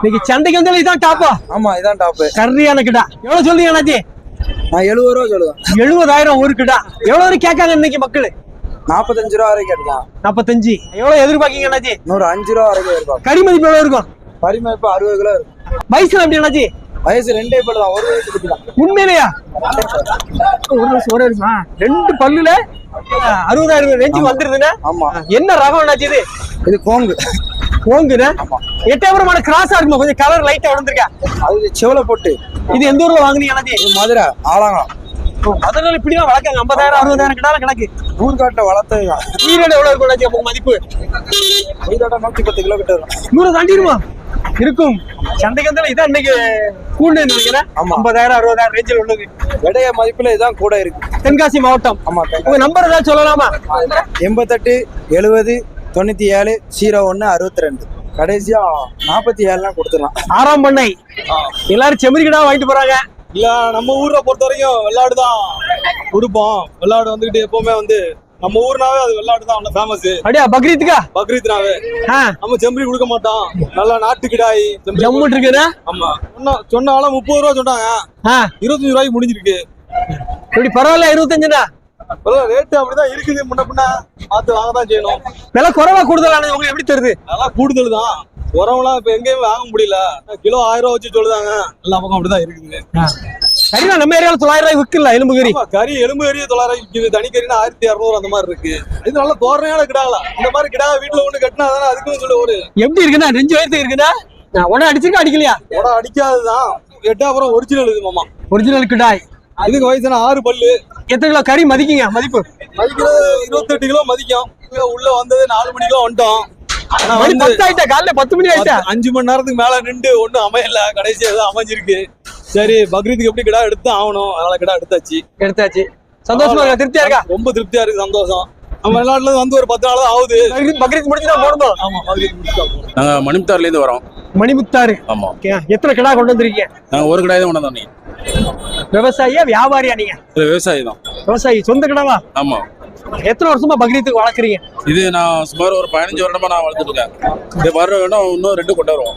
இன்னைக்கு சந்தைக்கு வந்தாலும் இதான் டாப்பா ஆமா இதான் டாப்பு கரியான கிடா எவ்வளவு சொல்றீங்க அண்ணாச்சி? நான் எழுபது ரூபா சொல்லுவேன். எழுபதாயிரம் ஒரு கிடா. எவ்வளவு வரைக்கும் கேட்காங்க இன்னைக்கு மக்கள்? நாற்பத்தஞ்சு ரூபா வரைக்கும் எடுக்கலாம் நாற்பத்தஞ்சு. எவ்வளவு எதிர்பார்க்கீங்க அண்ணாச்சி? இன்னொரு அஞ்சு ரூபா வரைக்கும் இருக்கும் கறி மதிப்பு எவ்வளவு இருக்கும்? பரிமளிப்பு அறுபது கிலோ இருக்கும். வயசுல எப்படி அண்ணாச்சி? வயசு ரெண்டே பல்லு தான் ஒரு வயசு குட்டி தான் உண்மையிலையா? ஒரு நிமிஷம் ஒரு ஆ, ரெண்டு பல்லுல அறுபதாயிரம் ரேஞ்சுக்கு வந்துருதுன்னா ஆமா. என்ன ரகம் இது? இது கோங்கு. போங்குண்ணே எட்டாபுரமான கிராஸா இருக்குமா? கொஞ்சம் கலர் லைட்டா விழுந்திருக்கா அது செவலை போட்டு. இது எந்த ஊர்ல வாங்குனீங்க இது மதுரை ஆலாங்கலம் அதனால இப்படிதான் வளர்க்காங்க. ஐம்பதாயிரம் அறுபதாயிரம் கிட்ட கிடக்கு ஊர்காட்டில் வளர்த்தது தான். ஈரோடு எவ்வளவு இருக்கும் மதிப்பு? உயிரோட நூற்றி பத்து கிலோ கிட்ட நூறு தாண்டிடுமா? இருக்கும். சந்தைக்கு வந்தாலும் இதான் இன்னைக்கு கூண்டு நினைக்கிறேன். ஐம்பதாயிரம் அறுபதாயிரம் ரேஞ்சில் உள்ளது. விடைய மதிப்புல இதான் கூட இருக்கு. தென்காசி மாவட்டம். ஆமா உங்க நம்பர் ஏதாவது சொல்லலாமா? எண்பத்தெட்டு எழுபது தொண்ணூத்தி ஏழு ஜீரோ ஒன்று அறுபத்தி ரெண்டு கடைசியா நாற்பத்தி ஏழுலாம் கொடுத்துடலாம். ஆறாம் பண்ணை. எல்லாரும் செம்மறி கிடா வாங்கிட்டு போறாங்க. இல்ல நம்ம ஊரை பொறுத்த வரைக்கும் வெள்ளாடு தான் கொடுப்போம். வெள்ளாடு வந்துகிட்டு எப்பவுமே வந்து நம்ம ஊர்னாவே அது வெள்ளாடு தான் அவ்வளவு ஃபேமஸ் அப்படியா பக்ரீத்துக்கா? பக்ரீத்னாவே நம்ம செம்பரி கொடுக்க மாட்டோம். நல்லா நாட்டு கிடாய் செம்பரி ஜம்முட்டு இருக்குண்ணா ஆமா. சொன்ன சொன்னாலும் முப்பது ரூபா சொன்னாங்க. இருபத்தஞ்சு ரூபாய்க்கு முடிஞ்சிருக்கு. இப்படி பரவாயில்ல இருபத்தஞ்சுண்ணா ரேட்டு அப்படிதான் இருக்குது. முன்ன பின்ன பார்த்து வாங்க தான் செய்யணும். விலை குறைவா கூடுதலானது உங்களுக்கு எப்படி தருது அதெல்லாம் கூடுதல் தான் உரம்லாம் இப்ப எங்கேயும் வாங்க முடியல. கிலோ ஆயிரம் ரூபா வச்சு சொல்லுதாங்க. எல்லா பக்கம் அப்படிதான் இருக்குது. சரிண்ணா நம்ம ஏரியாவில் தொள்ளாயிரம் ரூபாய் விற்கல எலும்பு கறி கறி எலும்பு கறியே தொள்ளாயிரம் விற்குது தனி கறினா ஆயிரத்தி இரநூறு அந்த மாதிரி இருக்கு. இது நல்ல தோரணையான கிடாங்களா இந்த மாதிரி கிடா வீட்டுல ஒண்ணு கட்டினா தானே அதுக்கும் சொல்லி ஒரு எப்படி இருக்குண்ணா நெஞ்சு வயசு இருக்குண்ணா நான் உடனே அடிச்சிருக்கா அடிக்கலையா? உடம் அடிக்காததுதான் எட்டாப்புறம் ஒரிஜினல் இது மாமா. ஒரிஜினல் கிடாய். இதுக்கு வயசான ஆறு பல்லு. எத்தனை கிலோ கறி மதிக்கிங்க மதிப்பு? மதிக்கிறது இருபத்தெட்டு கிலோ மதிக்கும். உள்ள வந்தது நாலு மணிக்கெல்லாம் வந்துட்டோம். பத்து ஆயிட்டா காலைல பத்து மணி ஆயிட்டா? அஞ்சு மணி நேரத்துக்கு மேல நின்று ஒண்ணும் அமையல. கடைசி அமைஞ்சிருக்கு. சரி பக்ரீத்துக்கு எப்படி கிடா எடுத்து ஆகணும்? அதனால கிடா எடுத்தாச்சு. எடுத்தாச்சு. சந்தோஷமா இருக்கா? திருப்தியா இருக்கா? ரொம்ப திருப்தியா இருக்கு சந்தோஷம். நம்ம வெளிநாட்டுல இருந்து வந்து ஒரு பத்து நாள் ஆகுது. பக்ரீத் முடிச்சுட்டா போனோம் ஆமா பக்ரீத் முடிச்சா போதும். நாங்க மணிமுத்தாறுல இருந்து வரோம். மணிமுத்தாறு. ஆமா. ஓகே எத்தனை கிடா கொண்டு வந்திருக்கீங்க? நாங்க ஒரு கடாய் தான் கொண்டு வந்தோம் நீங்க விவசாயியா வியாபாரியா நீங்க? விவசாயி தான். விவசாயி சொந்த கிடாவா? ஆமா. எத்தனை வருஷமா பக்ரீத்துக்கு வளர்க்குறீங்க? இது நான் சுமார் ஒரு பதினஞ்சு வருடமா நான் வளர்த்துட்டு இருக்கேன். இது வர வேணும் இன்னும் ரெண்டு கொண்டு வருவோம்.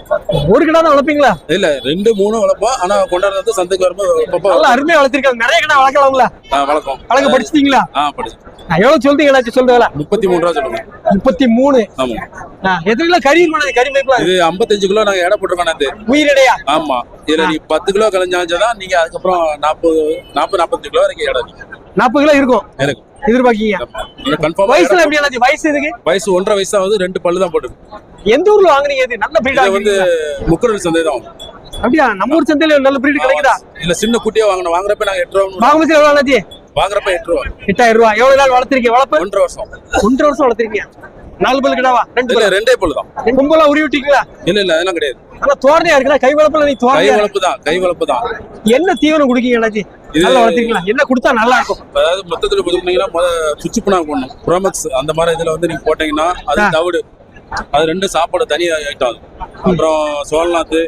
ஒரு கிடா தான் வளர்ப்பீங்களா? இல்ல ரெண்டு மூணு வளர்ப்போம். ஆனா கொண்டாடுறது சந்தைக்கு வரும்போது நல்லா அருமையா வளர்த்திருக்காங்க. நிறைய கிடா வளர்க்கலாம்ல? வளர்க்கும் வளர்க்க படிச்சிட்டீங்களா? ஆ படிச்சு நான் எவ்வளவு சொல்றீங்களா முப்பத்தி மூணு ரூபா சொல்லுங்க. முப்பத்தி மூணு. ஆமா. எத்தனை கிலோ கறி இருக்கும் கறி மேய்க்கலாம் இது ஐம்பத்தஞ்சு கிலோ நாங்க எடை போட்டிருக்கோம் உயிரிடையா? ஆமா. இதுல நீ பத்து கிலோ கலைஞ்சாச்சுதான் நீங்க அதுக்கப்புறம் நாற்பது நாற்பது நாற்பத்தஞ்சு கிலோ வரைக்கும் நிக்கும். நாற்பது கிலோ இருக்கும். இருக்கு எதிர்பார்க்கீங்க? வயசுல எப்படி என்னாச்சு? வயசு இதுக்கு வயசு ஒன்றரை வயசு ஆகுது ரெண்டு பல்லு தான் போட்டுருக்கு எந்த ஊர்ல வாங்குனீங்க இது? நல்ல பிரீடா வந்து முக்குரல் சந்தை தான். அப்படியா? நம்ம ஊர் சந்தையில நல்ல பிரீடு கிடைக்குதா? இல்ல சின்ன குட்டியா வாங்கணும். வாங்குறப்ப நாங்க எட்டு ரூபா வாங்கும்போது எவ்வளவு ஆனாச்சு? வாங்குறப்ப எட்டு ரூபா. எட்டாயிரம் ரூபாய் எவ்வளவு நாள் வளர்த்திருக்கீங்க? வளர்ப்பு? ஒன்றரை வருஷம். ஒன்றரை வருஷம் வளர்த்திருக்கீங்க. நாலு பல்லு கிடாவா? ரெண்டு பல்லு? ரெண்டே பல்லு தான். கும்பலா உருவி விட்டீங்களா? இல்ல இல்ல அதெல்லாம் கிடையாது. ஆனா தோரணையா இருக்குதா கை வளர்ப்புல நீ கை வளர்ப்பு தான். கை வளர்ப்பு தான். என்ன தீவனம் குடிக்கீங்க அண்ணாச்சி நல்லா வளர்த்திருக்கலாம் என்ன கொடுத்தா நல்லா இருக்கும் அதாவது மொத்தத்துல போட்டுக்கிட்டீங்கன்னா முத சுவிட்ச் பண்ணா போடணும். ப்ரோமக்ஸ் அந்த மாதிரி இதுல வந்து நீங்க போட்டீங்கன்னா அது. தவிடு. அது ரெண்டு சாப்பாடு தனி ஐட்டம் அப்புறம் சோழநாத்து.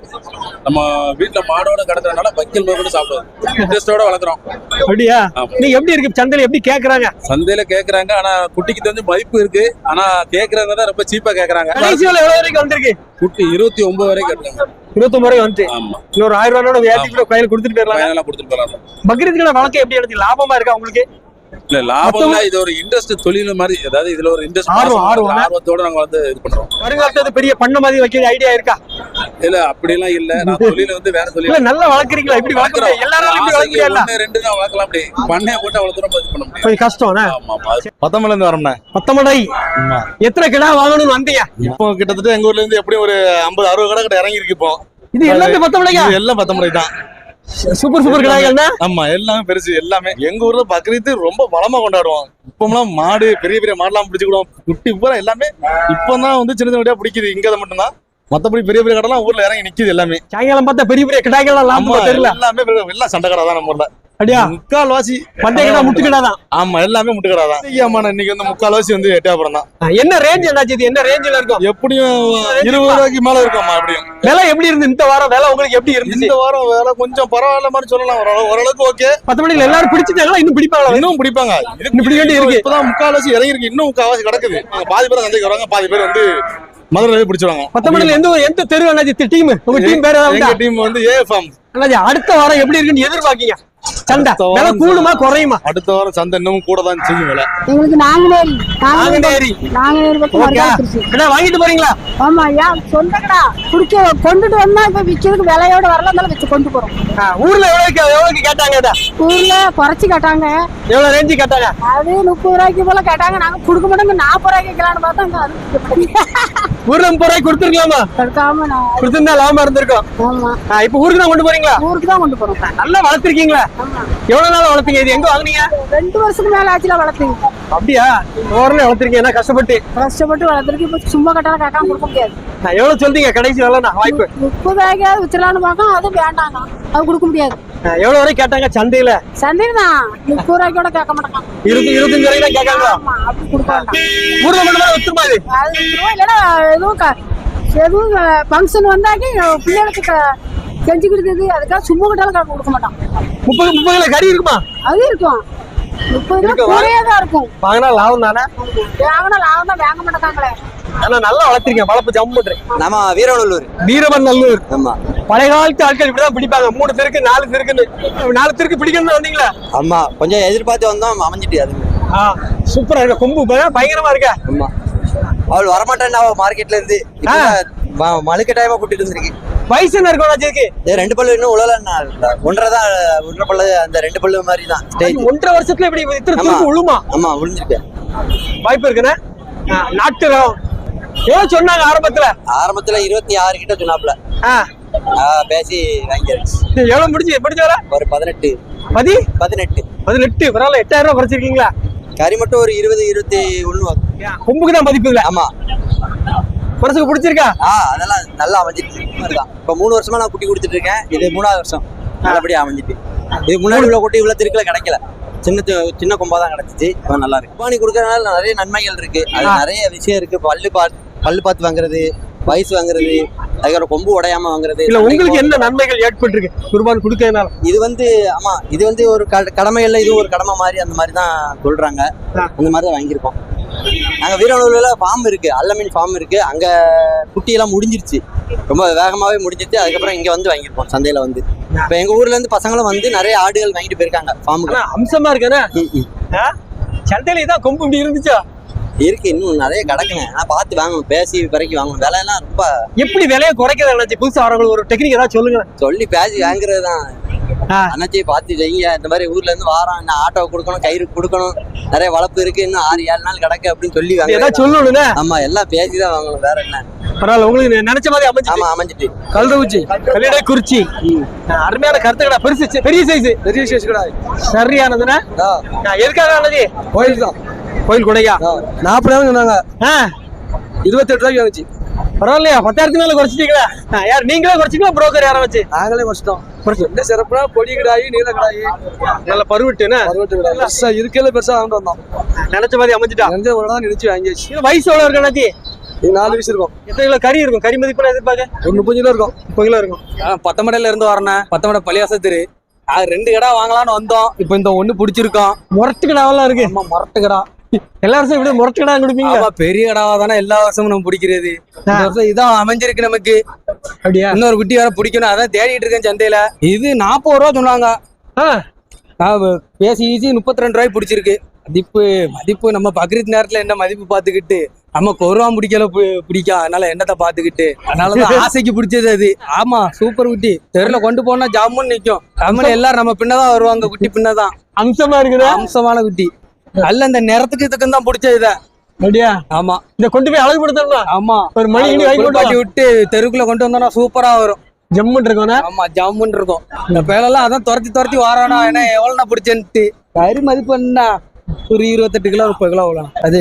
நம்ம வீட்டுல மாடோட கிடக்குறதுனால வைக்கல் கூட சாப்பிடுது இன்ட்ரெஸ்டோட வளர்க்குறோம். அப்படியா. நீ எப்படி இருக்கு? சந்தையில எப்படி கேக்குறாங்க? சந்தையில கேக்குறாங்க. ஆனா குட்டிக்கு தெரிஞ்சு மதிப்பு இருக்கு. ஆனா கேக்குறவங்க தான் ரொம்ப சீப்பா கேக்குறாங்க. எவ்வளவு வரைக்கும் வந்திருக்கு? குட்டி இருபத்தி ஒன்பது வரைக்கும் இருபத்தொன்பது ரூபாய் வந்து ஆமா. இன்னொரு ஆயிரம் ரூபாயோட ஏற்றி கூட கையில கொடுத்துட்டு போயிடலாம் கொடுத்துட்டு போறாங்க பக்ரீத்துக்கு வழக்கம் எப்படி எடுத்து லாபமா இருக்கா உங்களுக்கு? இல்ல லாபம் இது ஒரு இன்ட்ரெஸ்ட் தொழில் மாதிரி அதாவது இதுல ஒரு இன்ட்ரெஸ்ட் ஆர்வம், ஆர்வம். ஆர்வத்தோட நாங்க வந்து இது பண்றோம். வருங்காலத்துல அது பெரிய பண்ண மாதிரி வைக்கிற ஐடியா இருக்கா? இல்ல அப்படி எல்லாம் இல்ல. நான் தொழில வந்து வேற தொழில். இல்ல நல்லா வளர்க்குறீங்களா? இப்படி வளர்க்க முடியாது. எல்லாரும் இப்படி வளர்க்க ஆசைக்கு முடியல ஒண்ணு, ரெண்டு தான் வளர்க்கலாம். அப்படி பண்ணைய போட்டு அவ்வளவு தூரம் இது பண்ண முடியும் கஷ்டம் பத்தொன்பதுல இருந்து வரோம்ண்ணே. பத்தமடை எத்தனை கிடா வாங்கணும்னு வந்தீங்க? இப்போ கிட்டத்தட்ட எங்க ஊர்ல இருந்து எப்படியும் ஒரு ஐம்பது அறுபது கடை கிட்ட இறங்கி இருக்கு இப்போ. இது எல்லாமே இது எல்லாம் பத்தொன்பது தான். சூப்பர் சூப்பர் கிடாய்கள் தான் ஆமா எல்லாமே பெருசு எல்லாமே. எங்க ஊர்ல பக்ரீத்து ரொம்ப பலமா கொண்டாடுவோம் இப்போலாம் மாடு பெரிய பெரிய மாடுலாம் பிடிச்சிக்கிடுவோம் குட்டி பூரா எல்லாமே இப்பதான் வந்து சின்ன சின்ன பிடிக்குது. இங்க அதை மட்டும்தான். மத்தபடி பெரிய பெரிய கடைலாம் ஊர்ல இறங்கி நிக்குது எல்லாமே. சாயங்காலம் பார்த்தா பெரிய பெரிய கிடாய்கள் லாபம் தெரியல. எல்லாமே எல்லாம் சண்டை கடை தான் நம்ம ஊர்ல. அப்படியா முக்கால் வாசி பந்தய கிடா முட்டு கிடா தான் ஆமா எல்லாமே முட்டு கடை தான் ஆமா இன்னைக்கு வந்து முக்கால் வாசி வந்து எட்டாபுரம் தான் என்ன ரேஞ்ச் என்னாச்சு இது? என்ன ரேஞ்சில் இருக்கும்? எப்படியும் இருபது ரூபாய்க்கு மேல இருக்கும்மா எப்படியும். விலை எப்படி இருந்து இந்த வாரம்? விலை உங்களுக்கு எப்படி இருந்துச்சு? இந்த வாரம் வேலை கொஞ்சம் பரவாயில்ல மாதிரி சொல்லலாம். ஓரளவு- ஓரளவுக்கு ஓகே. பத்து மணிக்கு எல்லாரும் பிடிச்சிட்டாங்களா இன்னும் பிடிப்பாங்களா? இன்னும் பிடிப்பாங்க. இன்னும் பிடிக்க வேண்டி இருக்கு. இப்பதான் முக்கால்வாசி இறங்கி இருக்கு இன்னும் முக்கால்வாசி கிடக்குது. பாதி பேர் சந்தைக்கு வராங்க பாதி பேர் வந்து மதுரை பிடிச்சிருவாங்க. பத்தமணில எந்த ஊர்- எந்த தெரு அண்ணாச்சி டீம் உங்க டீம் பேர்? டீம் வந்து ஏஎஃப்எம் அண்ணாச்சி அடுத்த வாரம் எப்படி இருக்குன்னு எதிர்பார்க்கீங்க? சண்டை. அடுத்த விலை கூடுமா குறையுமா? அடுத்த வாரம் சந்தை இன்னமும் கூட தான் செய்யும் விலை. எங்களுக்கு நாங்குநேரி நாங்குநேரி. நாங்குநேரி பக்கம் அண்ணா வாங்கிட்டு போறீங்களா? ஆமா ஐயா சொந்தக்கடா குடிக்க கொண்டுட்டு வந்தா இப்ப விக்கிறதுக்கு விலையோட வரல இருந்தாலும் வச்சு கொண்டு போறோம். ஊர்ல எவ்வளவுக்கு எவ்வளவுக்கு கேட்டாங்க? ஊர்ல குறைச்சு கேட்டாங்க. எவ்வளவு ரேஞ்சு கேட்டாங்க? அது முப்பது ரூபாய்க்கு போல கேட்டாங்க. நாங்க கொடுக்க மாட்டோங்க நாற்பது ரூபாய்க்கு கேட்கலான்னு பார்த்தா ஊர்ல முப்பது ரூபாய்க்கு கொடுத்துருக்கலாமா? கொடுக்காம நான் கொடுத்திருந்தா லாபமா இருந்திருக்கும். இப்ப ஊருக்கு தான் கொண்டு போறீங்களா? ஊருக்கு தான் கொண்டு போறோம். நல்லா வளர்த்திருக்கீங்களா? எவ்வளவு நாள் வளர்த்தீங்க? இது எங்க வாங்குனீங்க? ரெண்டு வருஷத்துக்கு மேல ஆச்சுல வளர்த்தீங்க. அப்படியா? ஓரளவு வளர்த்திருக்கீங்க. என்ன கஷ்டப்பட்டு? கஷ்டப்பட்டு வளர்த்துருக்கு. இப்ப சும்மா கட்டால கேட்காம கொடுக்க முடியாது. நான் எவ்வளவு சொல்றீங்க? கடைசி வரலண்ணா வாய்ப்பு. முப்பது ரூபாய்க்காவது வித்துலான்னு பார்க்கோம் அது வேண்டாங்க அது கொடுக்க முடியாது. எவ்வளவு வரை கேட்டாங்க? சந்தையில? சந்தையில் தான் முப்பது ரூபாய்க்கோட கேட்க மாட்டாங்க. இருபத்தி இருபத்தஞ்சு வரைக்கும் தான் கேட்காங்க அப்படி கொடுக்க ஊர்ல மட்டும் தான் வித்துமா இது? அது இல்லைன்னா எதுவும் க- எதுவும் ஃபங்க்ஷன் வந்தாக்கி பிள்ளைகளுக்கு செஞ்சு கொடுத்தது அதுக்காக சும்மா கிட்டாலும் க- கொடுக்க மாட்டோம் முப்பது முப்பது கிலோ கறி இருக்குமா? அது இருக்கும். முப்பது ரூபா? குறையே தான் இருக்கும். வாங்கினா லாபம் தானே? வாங்கினா லாபம் தான் வாங்க மாட்டாங்களே ஆனா நல்லா வளர்த்திருக்கேன் வளர்ப்பு ஜம் பண்றேன் நம்ம வீரநல்லூர் வீரமன் நல்லூர் ஆமா. பழைய காலத்து ஆட்கள் இப்படிதான் பிடிப்பாங்க. மூணு தெருக்கு நாலு தெருக்குன்னு. நாலு தெருக்கு பிடிக்கணும்னு வந்தீங்களா? ஆமா கொஞ்சம் எதிர்பார்த்து வந்தோம் அமைஞ்சிட்டு அது. ஆ சூப்பரா இருக்க? கொம்பு பய- பயங்கரமா இருக்க? ஆமா. அவள் வரமாட்டேன்னா மார்க்கெட்ல இருந்து. மழுக்க டைமா கூட்டிட்டு வந்திருக்கு. வயசு என்ன இருக்கும் ரெண்டு பல்லு இன்னும் உழலன்னா ஒன்றரை தான் ஒன்றரை பல்லு அந்த ரெண்டு பல்லு மாதிரி தான் ஒன்றரை வருஷத்துல இப்படி இத்தனை உழுமா? ஆமா விழுந்திருக்கு வாய்ப்பு இருக்குண்ணே. நாட்டு எவ்வளவு சொன்னாங்க ஆரம்பத்துல. ஆரம்பத்துல இருபத்தி ஆறு கிட்ட சொன்னாப்ல பேசி வாங்கியாச்சு. எவ்வளவு முடிஞ்சு? முடிஞ்ச வர ஒரு பதினெட்டு. பதி? பதினெட்டு. பதினெட்டு. பரவாயில்ல எட்டாயிரம் ரூபாய் குறைச்சிருக்கீங்களா? கறி மட்டும் ஒரு இருபது இருபத்தி ஒண்ணு. கொம்புக்கு தான் மதிப்பு இல்ல ஆமா. மனசுக்கு பிடிச்சிருக்கா? ஆ அதெல்லாம் நல்லா தான் இப்ப மூணு வருஷமா நான் குட்டி கொடுத்துட்டு இருக்கேன். இது மூணாவது வருஷம். நல்லபடியா அமைஞ்சிட்டு. இது முன்னாடி உள்ள குட்டி இவ்வளவு திருக்கல கிடைக்கல. சின்ன சின்ன கொம்பா தான் கிடைச்சிச்சு. இப்போ நல்லா இருக்கு. குர்பானி கொடுக்கறதுனால நிறைய நன்மைகள் இருக்கு. அது. நிறைய விஷயம் இருக்கு. பல்லு பார்த்து பல்லு பார்த்து வாங்குறது வயசு வாங்குறது அதுக்கப்புறம் கொம்பு உடையாம வாங்குறது இல்ல உங்களுக்கு என்ன நன்மைகள் ஏற்பட்டு இருக்கு குர்பான் கொடுக்கறதுனால. இது வந்து ஆமா இது வந்து ஒரு கட- கடமை இல்ல இது ஒரு கடமை மாதிரி அந்த மாதிரி தான் சொல்றாங்க. அந்த மாதிரி தான் வாங்கியிருக்கோம். நாங்க வீரநூலில் ஃபார்ம் இருக்கு அல்லமீன் ஃபார்ம் இருக்கு. அங்க குட்டியெல்லாம் முடிஞ்சிருச்சு. ரொம்ப வேகமாவே முடிஞ்சிருச்சு. அதுக்கப்புறம் இங்க வந்து வாங்கியிருக்கோம் சந்தையில வந்து. இப்ப எங்க ஊர்ல இருந்து பசங்களும் வந்து நிறைய ஆடுகள் வாங்கிட்டு போயிருக்காங்க ஃபார்முக்கு அம்சமா இருக்கானே சந்தையில இதான் கொம்பு இப்படி இருந்துச்சா? இருக்கு இன்னும் நிறைய கிடக்குங்க. ஆனா பார்த்து வாங்கணும் பேசி பிறக்கி வாங்கணும். விலையெல்லாம் ரொம்ப எப்படி விலையை குறைக்கிறது நினைச்சு புதுசா வரவங்களுக்கு ஒரு டெக்னிக் ஏதாவது சொல்லுங்க சொல்லி பேசி வாங்குறது தான். அண்ணாச்சி பார்த்து செய்யுங்க இந்த மாதிரி ஊர்ல இருந்து வாரம் இன்னும் ஆட்டோ கொடுக்கணும் கயிறு கொடுக்கணும். நிறைய வளர்ப்பு இருக்கு. இன்னும் ஆறு ஏழு நாள் கிடக்கு அப்படின்னு சொல்லி வாங்க ஏதாவது சொல்லணும்னே ஆமா எல்லாம் பேசி தான் வாங்கணும். வேற என்ன? பரவாயில்ல உங்களுக்கு நினைச்ச மாதிரி அமைஞ்சு ஆமா அமைஞ்சிட்டு. கல்தூச்சி கல்லிடை குறிச்சி. அருமையான கருத்துக்கடா பெருசு பெரிய சைஸ் பெரிய சேஷ் கடா. சரியானதுன்னா? எதுக்காக ஆனது கோயில் தான். கோயில் கொடையா? நாற்பதாயிரம் சொன்னாங்க. ஆ. இருபத்தெட்டு ரூபாய்க்கு வந்துச்சு பரவாயில்லையா பத்தாயிரத்துக்கு மேல குறைச்சிட்டீங்களா? யார் நீங்களே குறைச்சிங்களா புரோக்கர் யாரை வச்சு? நாங்களே வச்சிட்டோம் என்ன சிறப்புனா பொடி கிடாயி நீல கிடாயி. நல்ல பருவட்டுன்னு அறுபட்டு கிடாயி பெருசா இருக்கல பெருசா வாங்கிட்டு வந்தோம். நினைச்ச மாதிரி அமைஞ்சிட்டா? எந்த ஒரு தான் நினைச்சு வாங்கியாச்சு இது வயசு எவ்வளவு இருக்கு அண்ணாச்சி நாலு வயசு இருக்கும். எத்தனை கிலோ கறி இருக்கும்? கறி மதிப்பு எதிர்பார்க்க? ஒரு முப்பது கிலோ இருக்கும். முப்பது கிலோ இருக்கும். பத்தமடையில இருந்து வரேன் பத்தமடை பள்ளியாசத்திரு அது ரெண்டு கடை வாங்கலாம்னு வந்தோம். இப்போ இந்த ஒண்ணு பிடிச்சிருக்கோம். முரட்டு கடாவெல்லாம் இருக்கு. ஆமா முரட்டு கடை. எல்லா வருஷம் இப்படி முரட்டு கடா கொடுப்பீங்க பெரிய கடாவா தானே எல்லா வருஷமும் நம்ம பிடிக்கிறது. இந்த வருஷம் இதான் அமைஞ்சிருக்கு நமக்கு. அப்படியா? இன்னொரு குட்டி வேற பிடிக்கணும் அதான் தேடிட்டு இருக்கேன் சந்தையில. இது நாற்பது ரூபா சொன்னாங்க. பேசி ஈஸி முப்பத்தி ரெண்டு ரூபாய்க்கு பிடிச்சிருக்கு. மதிப்பு மதிப்பு நம்ம பக்ரீத் நேரத்துல என்ன மதிப்பு பார்த்துக்கிட்டு நம்ம கொருவா பிடிக்கல பி- பிடிக்கும் அதனால என்னத்தை பார்த்துக்கிட்டு அதனாலதான் ஆசைக்கு பிடிச்சது அது. ஆமா சூப்பர் குட்டி. தெருல கொண்டு போனா ஜம்முன்னு நிக்கும். கம்மனு எல்லாரும் நம்ம பின்னதான் வருவாங்க குட்டி பின்னதான். அம்சமா இருக்குது. அம்சமான குட்டி. நல்ல இந்த நிறத்துக்கு இதுக்கும் தான் பிடிச்சது இத. அப்படியா? ஆமா. இத கொண்டு போய் அழகுபடுத்தணும் ஆமா. ஒரு மணி வாங்கி பாட்டி விட்டு தெருக்குள்ள கொண்டு வந்தோம்னா சூப்பரா வரும். ஜம்முன்னு ஆமா இருக்கும். இந்த பேலெல்லாம் அதான் துரத்தி துரத்தி வாரானா ஏன்னா எவ்வளவு பிடிச்சேன்ட்டு. கறி மதிப்பு என்ன? ஒரு இருபத்தெட்டு கிலோ முப்பது கிலோ அவ்வளோ அது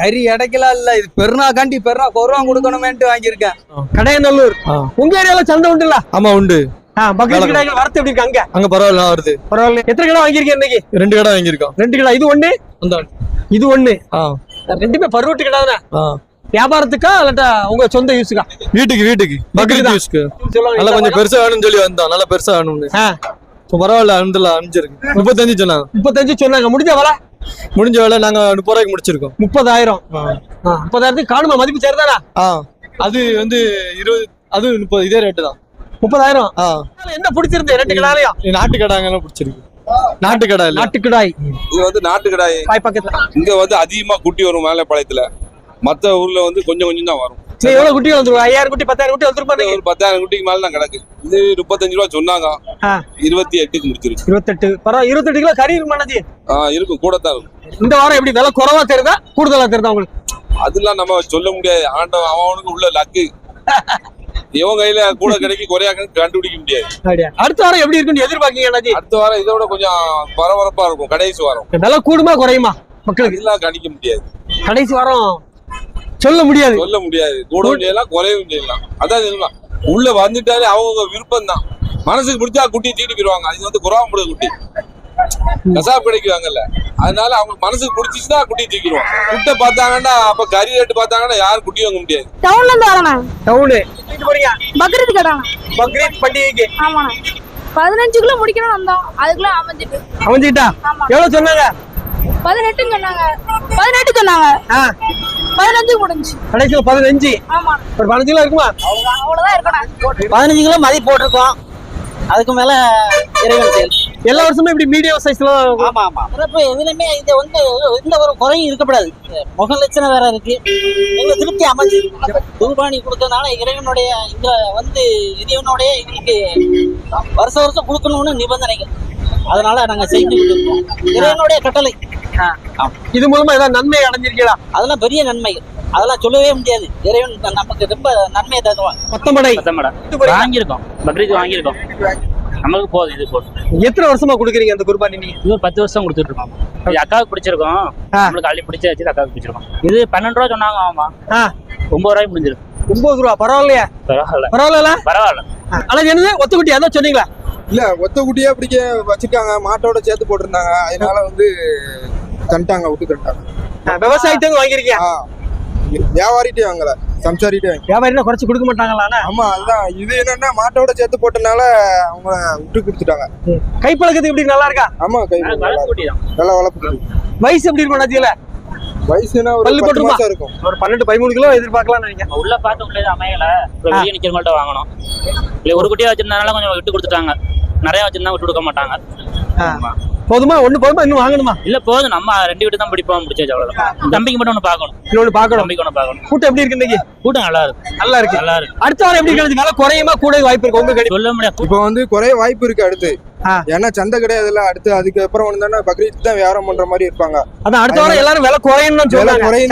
கறி இடைக்கலாம் இல்ல. இது பெருநா காண்டி பெருநா கொருவா கொடுக்கணுமேன்ட்டு வாங்கியிருக்கேன். கடையநல்லூர். உங்க ஏரியால சந்தை உண்டுல்ல? ஆமா உண்டு. ஆ, பக்கத்து கடைகள் வரத்து எப்படி இருக்கு அங்க? அங்க பரவாயில்ல வருது. பரவாயில்ல. எத்தனை கடை வாங்கியிருக்கேன் இன்னைக்கு? ரெண்டு கடை வாங்கியிருக்கோம். ரெண்டு கடை. இது ஒண்ணு? இது ஒண்ணு. ரெண்டுமே பருவட்டு கடை தானே? வியாபாரத்துக்கா இல்லாட்டா உங்க சொந்த யூஸுக்கா? வீட்டுக்கு வீட்டுக்கு. பக்ரீத் யூஸ்க்கு. நல்லா கொஞ்சம் பெருசா வேணும்னு சொல்லி வந்தோம் நல்லா பெருசா வேணும்னு. பரவாயில்ல அனுப்பிடலாம் அனுப்பிச்சிருக்கு. முப்பத்தஞ்சு சொன்னாங்க முப்பத்தஞ்சு சொன்னாங்க. முடிஞ்ச வர முடிஞ்ச வேலை நாங்க முப்பது ரூபாய்க்கு முடிச்சிருக்கோம். முப்பதாயிரம். முப்பதாயிரத்துக்கு காணுமா? மதிப்பு சரிதானா? அது வந்து இருபது அது முப்பது இதே ரேட்டு தான். முப்பதாயிரம். ஆ. என்ன பிடிச்சிருந்து? ரெண்டு கிடாலையும் நாட்டு கடாங்கெல்லாம் பிடிச்சிருக்கு. நாட்டு கடை இல்ல நாட்டுக்கிடாய். இது வந்து நாட்டு கடாய் பாய் பக்கத்துல. இங்க வந்து அதிகமா குட்டி வரும் மேலப்பாளையத்துல. மத்த ஊர்ல வந்து கொஞ்சம் கொஞ்சம் தான் வரும். சரி எவ்வளவு குட்டி வந்துருவா ஐயாயிரம் குட்டி பத்தாயிரம் குட்டி வந்துருப்பா ஒரு பத்தாயிரம் குட்டிக்கு மேல தான் கிடக்கு. இது முப்பத்தஞ்சு ரூபா சொன்னாங்க. இருபத்தி எட்டுக்கு முடிச்சிருச்சு. இருபத்தெட்டு. பரவாயில்ல இருபத்தெட்டு கிலோ கறி ஆ இருக்கும் கூட தான் இருக்கும் இந்த வாரம் எப்படி விலை குறவா தெரியுதா? கூடுதலா தெரியுதா உங்களுக்கு? அதெல்லாம் நம்ம சொல்ல முடியாது. ஆண்டவன் அவனுக்கு உள்ள லக்கு. இவன் கையில கூட கிடைக்கு குறையாக்க கண்டுபிடிக்க முடியாது. அடுத்த வாரம் எப்படி இருக்குன்னு எதிர்பார்க்கீங்க அண்ணாஜி அடுத்த வாரம் இதை விட கொஞ்சம் பரபரப்பா இருக்கும் கடைசி வாரம். விலை கூடுமா குறையுமா மக்களுக்கு? இதெல்லாம் கணிக்க முடியாது. கடைசி வாரம் சொல்ல முடியாது. சொல்ல முடியாது. கூட முடியலாம் குறையவும் முடியலாம் அதான் சொல்லலாம் உள்ள வந்துட்டாலே அவங்க விருப்பம் தான் மனசுக்கு பிடிச்சா குட்டி தீட்டி போயிருவாங்க அது வந்து குறாமப்பட குட்டி. கசாப் கடைக்கு வாங்கல்ல அதனால அவங்க மனசுக்கு பிடிச்சிச்சுன்னா குட்டி தூக்கிடுவாங்க குட்டை பார்த்தாங்கன்னா அப்ப கறி ரேட்டு பார்த்தாங்கன்னா யாரும் குட்டி வாங்க முடியாது. டவுன்ல இருந்து வரேண்ணா. டவுனு போறீங்க? பக்ரீத் கட்டாண்ணா பக்ரீத் பண்டிகைக்கு. ஆமாண்ணா. பதினஞ்சு கிலோ முடிக்கணும்னு வந்தோம். அதுக்குள்ள அமைஞ்சிட்டு. அமைஞ்சிட்டா. எவ்வளவு சொன்னாங்க? பதினெட்டுன்னு சொன்னாங்க. பதினெட்டு சொன்னாங்க. பதினஞ்சு முடிஞ்சு கடைசியில பதினஞ்சு. ஆமா. ஒரு பதினஞ்சு கிலோ இருக்குமா? அவ்வளவுதான் அவ்வளவுதான் இருக்கணும். பதினஞ்சு கிலோ மதி போட்டிருக்கோம். அதுக்கு மேல இறைவன் செயல். எல்லா வருஷமும் இப்படி மீடியம் சைஸ்ல ஆமா ஆமா. சிறப்பு எதுலையுமே இது வந்து எந்த ஒரு குறையும் இருக்கப்படாது முக லட்சணம் வேற இருக்கு. எங்க திருப்தி அமைஞ்சு குர்பானி கொடுத்ததுனால இறைவனுடைய இந்த வந்து இறைவனுடைய எங்களுக்கு வருஷம் வருஷம் கொடுக்கணும்னு நிபந்தனைகள். அதனால நாங்க கொடுத்துருக்கோம் இறைவனுடைய கட்டளை. இது மூலமா ஏதாவது நன்மை அடைஞ்சிருக்கீங்களா? அதெல்லாம் பெரிய நன்மைகள். அதெல்லாம் சொல்லவே முடியாது. இறைவன் நமக்கு ரொம்ப நன்மையை தருவான். பத்தமடா வாங்கியிருக்கோம். பக்ரீத் வாங்கியிருக்கோம். நம்மளுக்கு போதும் இது போதும் எத்தனை வருஷமா கொடுக்குறீங்க அந்த குர்பானி நீங்க? இது ஒரு பத்து வருஷம் கொடுத்துட்டு இருக்கோம் இது அக்காவுக்கு பிடிச்சிருக்கோம். நம்மளுக்கு அள்ளி பிடிச்சாச்சு அக்காவுக்கு பிடிச்சிருக்கோம். இது பன்னெண்டு ரூபா சொன்னாங்க ஆமா. ஒன்பது ரூபாய் முடிஞ்சிருக்கு. ஒன்பது ரூபா. பரவாயில்லையா. பரவாயில்ல. பரவாயில்ல. பரவாயில்ல ஆனா என்னது? ஒத்துக்குட்டி அதான் சொன்னீங்களா? இல்ல ஒத்த குட்டியா பிடிக்க வச்சிருக்காங்க. மாட்டோட சேர்த்து போட்டிருந்தாங்க. அதனால வந்து தண்டாங்க விட்டு தண்டாங்க வாங்கிருக்கீங்க ஆ. வியாபாரிட்டே வாங்கல. சம்சாரிட்டே. வாங்கி வியாபாரினா குறைச்சு கொடுக்க மாட்டாங்களா அண்ணா? ஆமா அதுதான். இது என்னன்னா மாட்டோட சேர்த்து போட்டனால அவங்க விட்டு கொடுத்துட்டாங்க. கைப்பழக்கத்துக்கு இப்படி நல்லா இருக்கா? ஆமா கை நல்லா வளர்ப்பு வயசு எப்படி இருக்கும் அண்ணாச்சியில வயசுனா ஒரு பல்லு போட்டுமா? மாசம் இருக்கும். ஒரு பன்னெண்டு பதிமூணு கிலோ எதிர்பார்க்கலாம் நினைக்கிறேன். உள்ள பார்த்து உள்ளது அமையல. வெளியே நிக்கிறவங்கள்ட்ட வாங்கணும். இல்லை ஒரு குட்டியா வச்சிருந்தனால கொஞ்சம் விட்டு கொடுத்துட்டாங்க. நிறைய வச்சிருந்தா விட்டு கொடுக்க மாட்டாங்க. போதுமா? ஒண்ணு போதுமா? இன்னும் வாங்கணுமா? இல்ல போதும். நம்ம ரெண்டு வீட்டு தான் பிடிப்போம் பிடிச்சாச்சு அவ்வளவுதான். தம்பிக்கு மட்டும் ஒண்ணு பார்க்கணும். இன்னொன்னு பாக்கணும் தம்பிக்கு ஒண்ணு பார்க்கணும். கூட்டம் எப்படி இருக்கு இன்னைக்கு? கூட்டம் நல்லா இருக்கு. நல்லா இருக்கு. நல்லா இருக்கு. அடுத்த வாரம் எப்படி கிடைச்சு நல்லா குறையுமா? கூட வாய்ப்பு இருக்கு? உங்க கடி சொல்ல முடியாது. இப்போ வந்து குறைய வாய்ப்பு இருக்கு அடுத்து. ஏன்னா சந்தை கிடையாதுல்ல அடுத்து அதுக்கப்புறம் வந்தோன்னா பக்ரீத் தான் வியாபாரம் பண்ற மாதிரி இருப்பாங்க. அதான் அடுத்த வாரம் எல்லாரும் விலை குறையணும்னு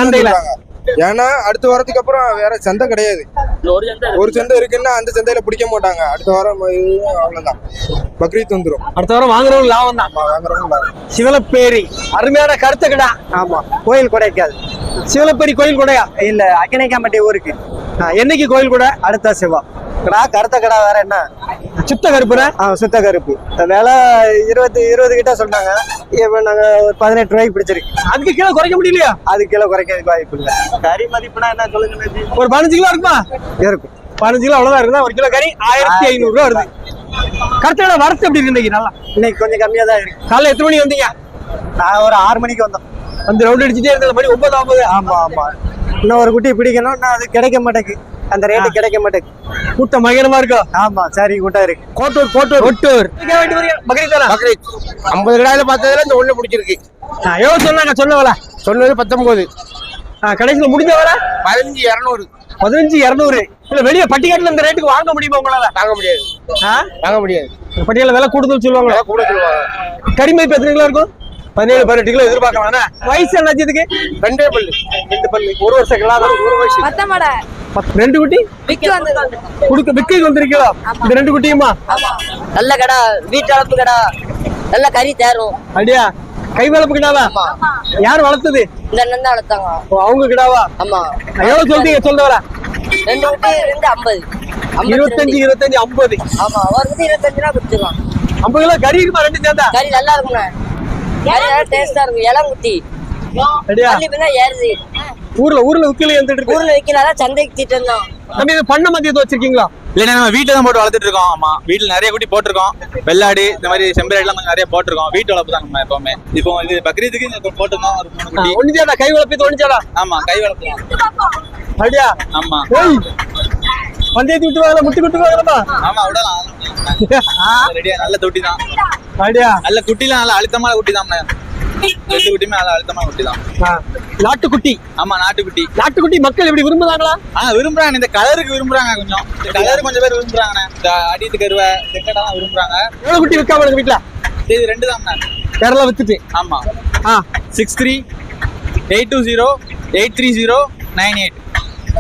சந்தையில. சொல்றாங்க. ஏன்னா அடுத்த வாரத்துக்கு அப்புறம் வேற சந்தை கிடையாது. ஒரு சந்தை ஒரு சந்தை இருக்குன்னா அந்த சந்தையில பிடிக்க மாட்டாங்க. அடுத்த வாரம் அவ்வளவுதான். பக்ரீத் வந்துரும். அடுத்த வாரம் வாங்குறவங்க லாபம் தான். ஆமா வாங்குறவங்க. சிவலப்பேரி. அருமையான கருத்து கடா. ஆமா. கோயில் கொடைக்காது சிவலப்பேரி கோயில் கூடயா இல்ல அக்கனைக்காம்பட்டி ஊருக்கு. என்னைக்கு கோயில் கூட? அடுத்த சிவா கடா கருத்த கடா வேற என்ன? சுத்த கருப்புற ஆ சுத்த கருப்பு. விலை இருபத்தி இருபது கிட்ட சொன்னாங்க இப்ப நாங்க ஒரு பதினெட்டு ரூபாய்க்கு பிடிச்சிருக்கு. அதுக்கு கீழே குறைக்க முடியலையா? அது கிலோ குறைக்கிறதுக்கு வாய்ப்பு இல்லை. கறி மதிப்புனா என்ன சொல்லுங்க? ஒரு பதினஞ்சு கிலோ இருக்குமா? இருக்கும். பதினஞ்சு கிலோ அவ்வளவுதான் இருக்குதா? ஒரு கிலோ கறி ஆயிரத்தி ஐநூறு ரூபா வருது. கருத்து கடை வரத்து எப்படி இருக்கு இன்னைக்கு நல்லா. இன்னைக்கு கொஞ்சம் கம்மியா தான் இருக்கு. காலைல எத்தனை மணி வந்தீங்க? நான் ஒரு ஆறு மணிக்கு வந்தோம். அந்த ரவுண்ட் அடிச்சுட்டே இருந்தது மணி ஒன்பது ஐம்பது ஆமா ஆமா. இன்னும் ஒரு குட்டி பிடிக்கணும். இன்னும் அது கிடைக்க மாட்டேங்குது. அந்த ரேட்டு கிடைக்க மாட்டேங்குது. கூட்டம் பயங்கரமா இருக்கா? ஆமா சரி கூட்டம் இருக்கு. கோட்டூர் கோட்டூர். கோட்டூர். பக்ரீத் தானே ஐம்பது கிடாயில பார்த்ததுல இந்த ஒண்ணு பிடிச்சிருக்கு. எவ்வளவு சொன்னாங்க? சொன்னவள சொன்னது பத்தொன்பது. கடைசியில முடிஞ்ச வர பதினஞ்சு இரநூறு. பதினஞ்சு இருநூறு. இல்ல வெளிய பட்டிக்காட்டுல இந்த ரேட்டுக்கு வாங்க முடியுமா உங்களால? தாங்க முடியாது. ஆ? தாங்க முடியாது. பட்டியல விலை கூடுதல் சொல்லுவாங்களா? கூட சொல்லுவாங்க. எத்தனை கிலோ இருக்கும்? பதினேழு பதினெட்டு கிலோ எதிர்பார்க்கலாம் என்ன? வயசு என்ன இதுக்கு ரெண்டே பல்லு. ரெண்டு பல்லு. ஒரு வருஷம் கிளாதான் ஒரு வயசு. ரெண்டு குட்டி? குடுக்க விக்கைக்கு வந்திருக்கீங்களா? இந்த ரெண்டு குட்டியுமா? நல்ல கடை வீட்டு வளர்ப்பு கடை. நல்ல கறி தேரும். அப்படியா? கை வளர்ப்பு கிடாவா? யார் வளர்த்தது? இந்த அண்ணன் தான் வளர்த்தாங்க. அவங்க கிடாவா? ஆமா. எவ்வளவு சொல்றீங்க? சொல்ல வர ரெண்டு குட்டி ரெண்டு ஐம்பது. இருபத்தஞ்சு இருபத்தஞ்சு ஐம்பது. ஆமா ஒரு குட்டி இருபத்தஞ்சு ரூபா கொடுத்துருவான் ஐம்பது கிலோ கறி இருக்குமா? ரெண்டு சேர்ந்தா? கறி நல்லா நல்லா டேஸ்டா இருக்கும்? இளம் குட்டி அப்படியா பள்ளி பின்னா ஏறுது. ஊர்ல ஊர்ல விக்கல இருந்துட்டு இருக்கு. ஊர்ல வைக்கிறாரா சந்தைக்கு தீட்டு இது பண்ண மத்தியத்தை வச்சிருக்கீங்களா? இல்லைன்னா நம்ம வீட்டில் தான் போட்டு வளர்த்துட்டு இருக்கோம். ஆமா. வீட்டில் நிறைய குட்டி போட்டிருக்கோம். வெள்ளாடு இந்த மாதிரி செம்பராடுலாம் நாங்க நிறைய போட்டிருக்கோம். வீட்டு வளர்ப்பு தான் நம்ம எப்பவுமே. இப்போ இது பக்ரீத்துக்கு ஒன்னிச்சாடா கை வளர்ப்பு ஒன்னிச்சாடா ஆமா கை வளர்ப்பு அப்படியா ஆமா. பந்தயத்து விட்டு வாங்கலாம் முட்டி விட்டு வாங்கலாமா ஆமா விடலாம். ரெடியா நல்ல தொட்டி தான் அப்படியா நல்ல குட்டிலாம் நல்ல அழுத்தமான குட்டி தான் ரெண்டு குட்டியுமே நல்ல அழுத்தமான குட்டி தான் நாட்டுக்குட்டி? ஆமா நாட்டுக்குட்டி. நாட்டுக்குட்டி மக்கள் எப்படி விரும்புதாங்களா ஆ விரும்புறாங்க. இந்த கலருக்கு விரும்புறாங்க கொஞ்சம். இந்த கலர் கொஞ்சம் பேர் விரும்புறாங்க இந்த அடித்து கருவை செக்கடா விரும்புறாங்க. எவ்வளவு குட்டி விற்காம இருக்கு வீட்டுல இது ரெண்டு தான் கேரளா வித்துட்டு. ஆமா. ஆ. Six three eight two zero eight three zero nine eight.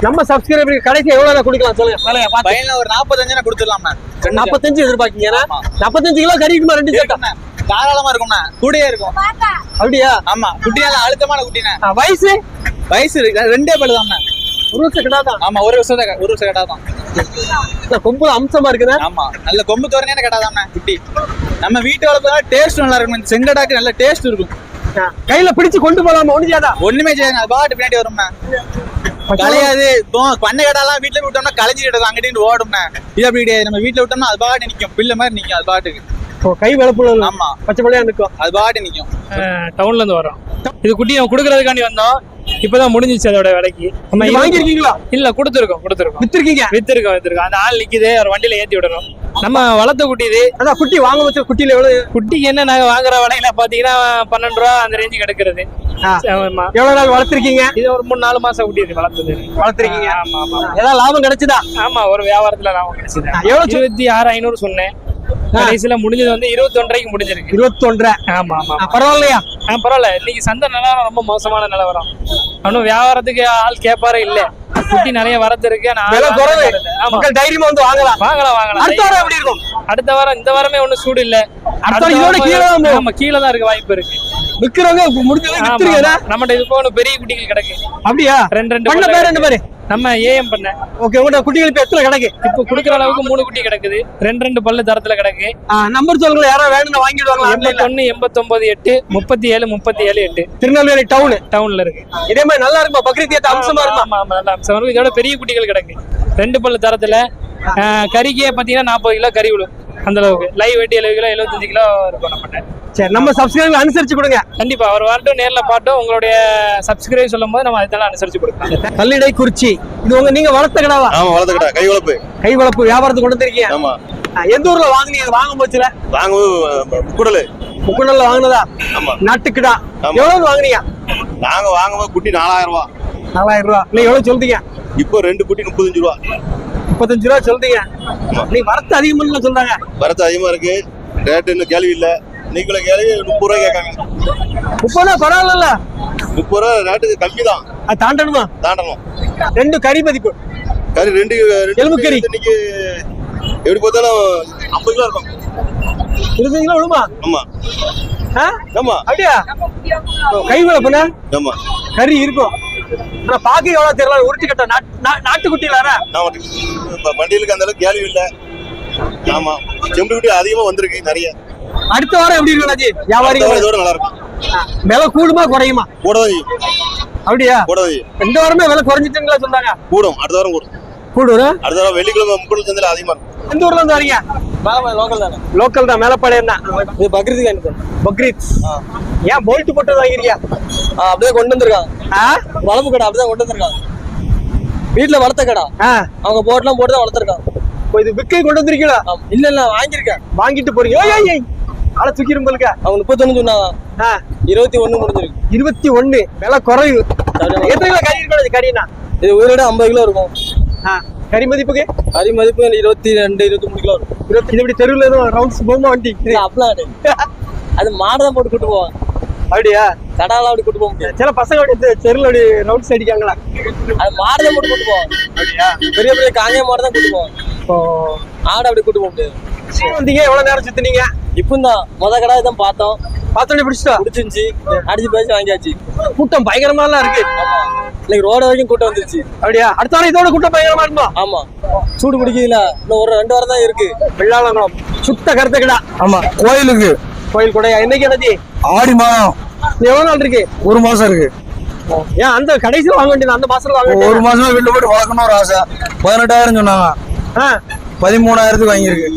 நம்ம சப்ஸ்கிரைபருக்கு கடைசி எவ்வளவு கொடுக்கலாம் சொல்லுங்க. பையன்ல ஒரு நாற்பத்தஞ்சு கொடுத்துடலாம்ண்ணா. நாற்பத்தஞ்சு எதிர்பார்க்கீங்க நாற்பத்தஞ்சு கிலோ கறி இருக்குமா ரெண்டு சேர்த்தா தாராளமா இருக்கும்ண்ணா. கூடயே இருக்கும். அப்படியா? ஆமா. குட்டி நல்ல அழுத்தமான குட்டிண்ணா. ஆ, வயசு? வயசு இருக்கு, ரெண்டே பல்லு தான்ண்ணா. ஒரு வருஷம் கிடாதான் ஆமா ஒரு வருஷம் தான் ஒரு வருஷம் கடா தான் கொம்பு அம்சமா இருக்குதா? ஆமா. நல்ல கொம்பு தோரணையான கடா குட்டி. நம்ம வீட்டு வளர்ப்பு டேஸ்ட் நல்லா இருக்கும். இந்த செங்கடாக்கு நல்ல டேஸ்ட் இருக்கும். கையில பிடிச்சு கொண்டு போலாமா ஒண்ணு செய்யாதா ஒண்ணுமே செய்யாது அது பாட்டு பின்னாடி வரும்ண்ணா. கலையாது இப்போ பண்ணை கடாலாம் வீட்டுல விட்டோம்னா களைஞ்சி கிடக்கும். அங்கிட்டு ஓடும்ண்ணா. இது அப்படி கிடையாது. நம்ம வீட்டுல விட்டோம்னா அது பாட்டு நிக்கும். பிள்ளை மாதிரி நிக்கும் அது பாட்டுக்கு. ஓ, கை விளப்புல ஆமா. பச்சை பள்ளியா நிற்கும் அது பாட்டு நிக்கும். டவுன்ல இருந்து வரோம். இது குட்டி நம்ம கொடுக்கறதுக்காண்டி வந்தோம். இப்பதான் முடிஞ்சிச்சு அதோட விலைக்கு. நம்ம இது வாங்கியிருக்கீங்களா? இல்ல கொடுத்துருக்கோம் கொடுத்துருக்கோம். வித்திருக்கீங்க? வித்திருக்கோம் வித்திருக்கோம். அந்த ஆள் நிக்குது ஒரு வண்டியில ஏத்தி விடணும். நம்ம வளர்த்த குட்டி இது. அதான் குட்டி வாங்க வச்ச குட்டியில எவ்வளவு? குட்டிக்கு என்ன நாங்க வாங்குற விலையில பாத்தீங்கன்னா பன்னெண்டு ரூபா அந்த ரேஞ்சு கிடக்குறது. எவ்வளவு நாள் வளர்த்திருக்கீங்க? இது ஒரு மூணு நாலு மாசம் குட்டி இது வளர்த்தது. வளர்த்திருக்கீங்க. ஆமா ஆமா ஏதாவது லாபம் கிடைச்சதா? ஆமா ஒரு வியாபாரத்துல லாபம் கிடைச்சது. எவ்வளவு இருபத்தி ஆறு ஐநூறு சொன்னேன். கடைசியில முடிஞ்சது வந்து இருபத்தி ஒன்றரைக்கு முடிஞ்சிருக்கு. இருபத்தொன்றரை. ஆமா ஆமா பரவாயில்லையா? ஆ பரவாயில்ல. இன்னைக்கு சந்தை நிலவரம் ரொம்ப மோசமான நிலவரம் ஒன்றும் வியாபாரத்துக்கு ஆள் கேட்பாரே இல்ல. குட்டி நிறைய வரது இருக்கு. மக்கள் தைரியமா வந்து வாங்கலாம். வாங்கலாம் வாங்கலாம். அடுத்த வாரம் எப்படி இருக்கும்? அடுத்த வாரம் இந்த வாரமே ஒண்ணும் சூடு இல்ல. அடுத்த இதோட கீழே. ஆமா கீழே தான் இருக்க வாய்ப்பு இருக்கு. விக்கிறவங்க முடிஞ்சவங்க ஆமா. நம்மகிட்ட இது போன பெரிய குட்டிகள் கிடக்கு. அப்படியா? ரெண்டு ரெண்டு பண்ண பேர் ரெண்டு பேரு? நம்ம ஏஎம் பண்ண. ஓகே உங்கள்ட்ட குட்டிகள் இப்ப எத்தனை கிடக்கு? இப்போ குடுக்குற அளவுக்கு மூணு குட்டி கிடக்குது. ரெண்டு ரெண்டு பல்லு தரத்துல கிடக்கு. நம்பர் சொல்லுங்க. யாராவது வேணும்னு வாங்கிடுவாங்களா? ஆன்லைன்ல எண்பத்தொன்னு எண்பத்தொன்பது எட்டு முப்பத்தி ஏழு முப்பத்தி ஏழு எட்டு. திருநெல்வேலி டவுன் டவுன்ல இருக்கு. இதே மாதிரி நல்லா இருக்குமா? பக்ரீத் அம்சமா இருக்குமா? ஆமா நல்லா அம்சம் இருக்கும். இதோட பெரிய குட்டிகள் கிடக்கு. ரெண்டு பல்லு தரத்துல கறிக்கே பாத்தீங்கன்னா நாற்பது கிலோ கறி விழும். அந்த அளவுக்கு. லைவ் வெட்டி எழுபது கிலோ எழுபத்தஞ்சு கிலோ இருக்கும் நம்மகிட்ட. சரி நம்ம சப்ஸ்கிரைபர் அனுசரிச்சு கொடுங்க. கண்டிப்பா அவர் வரட்டும் நேர்ல பாட்டும் உங்களுடைய சப்ஸ்கிரைப் சொல்லும் போது நம்ம அதெல்லாம் அனுசரிச்சு கொடுக்கலாம். கல்லிடை குறிச்சி. இது உங்க நீங்க வளர்த்த கிடாவா? ஆமா வளர்த்துக்கிட்டா கை வளர்ப்பு கை வளர்ப்பு வியாபாரத்துக்கு கொண்டு வந்திருக்கீங்க? ஆமா. எந்த ஊர்ல வாங்குனீங்க? வாங்க போச்சுல வாங்குவோம் குடலு முக்குடல்ல வாங்குனதா? ஆமா. நாட்டுக்கிடா. எவ்வளவு வாங்குனீங்க? நாங்க வாங்கும்போது குட்டி நாலாயிரம் ரூபா. நாலாயிரம் ரூபா. நீ எவ்வளவு சொல்றீங்க? இப்போ ரெண்டு குட்டி முப்பத்தஞ்சு ரூபா. முப்பத்தஞ்சு ரூபா சொல்றீங்க. நீ வரத்து அதிகம்னு சொல்றாங்க வரத்து அதிகமா இருக்கு. ரேட்டு இன்னும் கேள்வி இல்ல. நீங்கள கேள்வி முப்பது ரூபாய் கேட்காங்க. முப்பது ரூபா பரவாயில்ல முப்பது ரூபா ரேட்டுக்கு கம்மி தான் அது தாண்டணுமா? தாண்டணும். ரெண்டு கறி மதிப்பு. கறி ரெண்டு எலும்பு கறி. இன்னைக்கு எப்படி பார்த்தாலும் ஐம்பது கிலோ இருக்கும். இருபத்தஞ்சு கிலோ விழுமா? ஆமா? ஆமா. அப்படியா? கை வளர்ப்புனா ஆமா. கறி இருக்கும். ஆனா பாக்க எவ்வளவு தெரியல? உருட்டி கட்ட இப்ப வண்டிகளுக்கு அந்த அளவுக்கு கேள்வி இல்ல. ஆமா. செம்பு குட்டி அதிகமா வந்திருக்கு நிறைய. அடுத்த வாரம் எப்படி இருக்கும் இதோட நல்லா இருக்கும். விலை கூடுமா குறையுமா? கூட தான் செய்யும் அப்படியா? கூட தான் செய்யும் இந்த வாரமே விலை குறைஞ்சிட்டுங்களா சொல்றாங்க கூடும். அடுத்த வாரம் கூடும். கூடுற? அடுத்த வெள்ளிக்கிழமை முப்பது சந்தையில அதிகமா இருக்கும். எந்த ஊர்ல இருந்து வரீங்க? லோக்கல் தானே. லோக்கல் தான் மேலப்பாளையம் தான். இது பக்ரீத்துக்கு அனுப்பி பக்ரீத். ஏன் போல்ட் போட்டு வாங்கிருக்கியா? அப்படியே கொண்டு வந்திருக்காங்க வளர்ப்பு கடை அப்படியே கொண்டு வந்திருக்காங்க வீட்டுல வளர்த்த கடை. அவங்க போட்லாம் போட்டு தான் வளர்த்துருக்காங்க இது விக்கை கொண்டு வந்திருக்கீங்களா? இல்ல இல்ல வாங்கியிருக்கேன். வாங்கிட்டு போறீங்க. ஏய், ஏய் ஏய். ஆளை தூக்கிரும் போலுக்க அவங்க முப்பத்தொன்னு சொன்னாங்க இருபத்தி ஒண்ணு முடிஞ்சிருக்கு. இருபத்தி ஒண்ணு விலை குறைவு. எத்தனை கிலோ கறி இருக்கணும் கறினா இது உயிரோட ஐம்பது கிலோ இருக்கும். கறி மதிப்புக்கு? கறி மதிப்பு இருபத்தி ரெண்டு இருபத்தி மூணு கிலோ இருக்கும் இருபத்தி இப்படி தெருவில் எதுவும் ரவுண்ட்ஸ் போகுமா வண்டி அப்படிலாம். அது மாடு தான் போட்டு கூட்டு போவாங்க அப்படியா? கடாலாம் அப்படி கூட்டு போக முடியாது. சில பசங்க அப்படி தெ- தெருவில் அப்படி ரவுண்ட்ஸ் அடிக்காங்களா? அது மாடு தான் போட்டு கூட்டு போவாங்க அப்படியா? பெரிய பெரிய காங்கே மாடு தான் கூட்டு இப்போ ஆடு அப்படி கூட்டு போக முடியாது. வந்தீங்க. எவ்வளவு நேரம் சுத்தினீங்க? இப்போ தான் முத கடை தான் பார்த்தோம். பார்த்தோன்னே பிடிச்சிட்டா? பிடிச்சிருந்துச்சு அடிச்சு பேசி வாங்கியாச்சு. கூட்டம் பயங்கரமாலாம் இருக்கு. ஆமா. இன்னைக்கு ரோடு வரைக்கும் கூட்டம் வந்துருச்சு. அப்படியா? அடுத்த வாரம் இதோட கூட்டம் பயங்கரமா இருக்குமா? ஆமா. சூடு பிடிக்குதுல இன்னும் ஒரு ரெண்டு வாரம் தான் இருக்கு. வெள்ளாளங்குளம். சுத்த கருத்துக்கடா. ஆமா. கோயிலுக்கு. கோயில் கொடையா என்னைக்கு என்னது? ஆடி மாதம். எவ்வளவு நாள் இருக்கு? ஒரு மாசம் இருக்கு. ஏன் அந்த கடைசியில் வாங்க வேண்டியது அந்த மாசத்துல வாங்க ஒரு மாசமா வீட்டுல போயிட்டு வளர்க்கணும் ஒரு ஆசை. பதினெட்டாயிரம் சொன்னாங்க. ஆ. பதிமூணாயிரத்துக்கு வாங்கியிருக்கு.